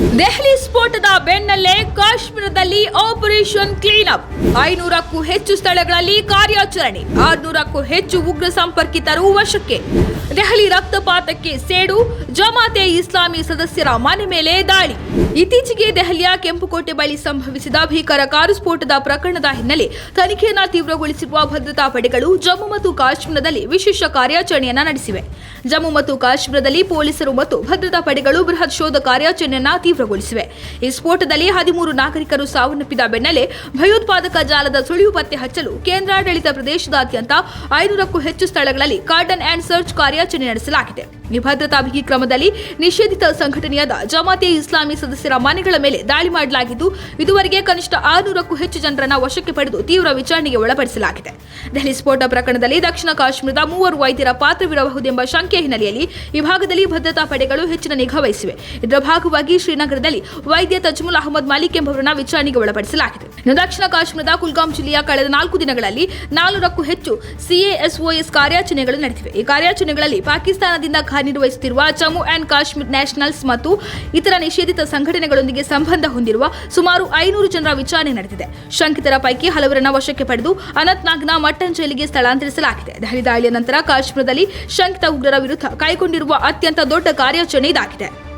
ದೆಹಲಿ ಸ್ಫೋಟದ ಬೆನ್ನಲ್ಲೇ ಕಾಶ್ಮೀರದಲ್ಲಿ operation clean up ಐನೂರಕ್ಕೂ ಹೆಚ್ಚು ಸ್ಥಳಗಳಲ್ಲಿ ಕಾರ್ಯಾಚರಣೆ, ಆರ್ನೂರಕ್ಕೂ ಹೆಚ್ಚು ಉಗ್ರ ಸಂಪರ್ಕಿತರು ವಶಕ್ಕೆ. ದೆಹಲಿ ರಕ್ತಪಾತಕ್ಕೆ ಸೇಡು, ಜಮಾತೆ ಇಸ್ಲಾಮಿ ಸದಸ್ಯರ ಮನೆ ಮೇಲೆ ದಾಳಿ. ಇತ್ತೀಚೆಗೆ ದೆಹಲಿಯ ಕೆಂಪುಕೋಟೆ ಬಳಿ ಸಂಭವಿಸಿದ ಭೀಕರ ಕಾರು ಸ್ಫೋಟದ ಪ್ರಕರಣದ ಹಿನ್ನೆಲೆ ತನಿಖೆಯನ್ನು ತೀವ್ರಗೊಳಿಸಿರುವ ಭದ್ರತಾ ಪಡೆಗಳು ಜಮ್ಮು ಮತ್ತು ಕಾಶ್ಮೀರದಲ್ಲಿ ವಿಶೇಷ ಕಾರ್ಯಾಚರಣೆಯನ್ನ ನಡೆಸಿವೆ. ಜಮ್ಮು ಮತ್ತು ಕಾಶ್ಮೀರದಲ್ಲಿ ಪೊಲೀಸರು ಮತ್ತು ಭದ್ರತಾ ಪಡೆಗಳು ಬೃಹತ್ ಶೋಧ ಕಾರ್ಯಾಚರಣೆಯನ್ನ ತೀವ್ರಗೊಳಿಸಿವೆ. ಈ ಸ್ಫೋಟದಲ್ಲಿ ಹದಿಮೂರು ನಾಗರಿಕರು ಸಾವನ್ನಪ್ಪಿದ ಬೆನ್ನಲ್ಲೇ ಭಯೋತ್ಪಾದಕ ಜಾಲದ ಸುಳಿವು ಪತ್ತೆ ಹಚ್ಚಲು ಕೇಂದ್ರಾಡಳಿತ ಪ್ರದೇಶದಾದ್ಯಂತ ಐನೂರಕ್ಕೂ ಹೆಚ್ಚು ಸ್ಥಳಗಳಲ್ಲಿ ಕಾರ್ಡನ್ ಆ್ಯಂಡ್ ಸರ್ಚ್ ಕಾರ್ಯಾಚರಣೆ ನಡೆಸಲಾಗಿದೆ. ಈ ಭದ್ರತಾ ಕ್ರಮದಲ್ಲಿ ನಿಷೇಧಿತ ಸಂಘಟನೆಯಾದ ಜಮಾತೆ ಇಸ್ಲಾಮಿ ಸದಸ್ಯರ ಮನೆಗಳ ಮೇಲೆ ದಾಳಿ ಮಾಡಲಾಗಿದ್ದು, ಇದುವರೆಗೆ ಕನಿಷ್ಠ ಆರುನೂರಕ್ಕೂ ಹೆಚ್ಚು ಜನರನ್ನ ವಶಕ್ಕೆ ಪಡೆದು ತೀವ್ರ ವಿಚಾರಣೆಗೆ ಒಳಪಡಿಸಲಾಗಿದೆ. ದೆಹಲಿ ಸ್ಫೋಟ ಪ್ರಕರಣದಲ್ಲಿ ದಕ್ಷಿಣ ಕಾಶ್ಮೀರದ ಮೂವರು ವೈದ್ಯರ ಪಾತ್ರವಿರಬಹುದೆಂಬ ಶಂಕೆ ಹಿನ್ನೆಲೆಯಲ್ಲಿ ಈ ಭಾಗದಲ್ಲಿ ಭದ್ರತಾ ಪಡೆಗಳು ಹೆಚ್ಚಿನ ನಿಗಾ ವಹಿಸಿವೆ. ಇದರ ಭಾಗವಾಗಿ ಶ್ರೀನಗರದಲ್ಲಿ ವೈದ್ಯ ತಜ್ಮುಲ್ ಅಹಮದ್ ಮಾಲಿಕ್ ಎಂಬವರನ್ನ ವಿಚಾರಣೆಗೆ ಒಳಪಡಿಸಲಾಗಿದೆ. ದಕ್ಷಿಣ ಕಾಶ್ಮೀರದ ಕುಲ್ಗಾಂ ಜಿಲ್ಲೆಯ ಕಳೆದ ನಾಲ್ಕು ದಿನಗಳಲ್ಲಿ ನಾಲ್ನೂರಕ್ಕೂ ಹೆಚ್ಚು ಸಿಎಎಸ್ಒಎಸ್ ಕಾರ್ಯಾಚರಣೆಗಳು ನಡೆದಿವೆ. ಈ ಕಾರ್ಯಾಚರಣೆಗಳಲ್ಲಿ ಪಾಕಿಸ್ತಾನದಿಂದ ಕಾರ್ಯನಿರ್ವಹಿಸುತ್ತಿರುವ ಜಮ್ಮು ಅಂಡ್ ಕಾಶ್ಮೀರ್ ನ್ಯಾಷನಲ್ಸ್ ಮತ್ತು ಇತರ ನಿಷೇಧಿತ ಸಂಘಟನೆಗಳೊಂದಿಗೆ ಸಂಬಂಧ ಹೊಂದಿರುವ ಸುಮಾರು ಐನೂರು ಜನರ ವಿಚಾರಣೆ ನಡೆದಿದೆ. ಶಂಕಿತರ ಪೈಕಿ ಹಲವರನ್ನ ವಶಕ್ಕೆ ಪಡೆದು ಅನಂತ್ನಾಗ್ನ ಮಟ್ಟನ್ ಜೈಲಿಗೆ ಸ್ಥಳಾಂತರಿಸಲಾಗಿದೆ. ದೆಹಲಿ ದಾಳಿಯ ನಂತರ ಕಾಶ್ಮೀರದಲ್ಲಿ ಶಂಕಿತ ಉಗ್ರರ ವಿರುದ್ಧ ಕೈಗೊಂಡಿರುವ ಅತ್ಯಂತ ದೊಡ್ಡ ಕಾರ್ಯಾಚರಣೆ ಇದಾಗಿದೆ.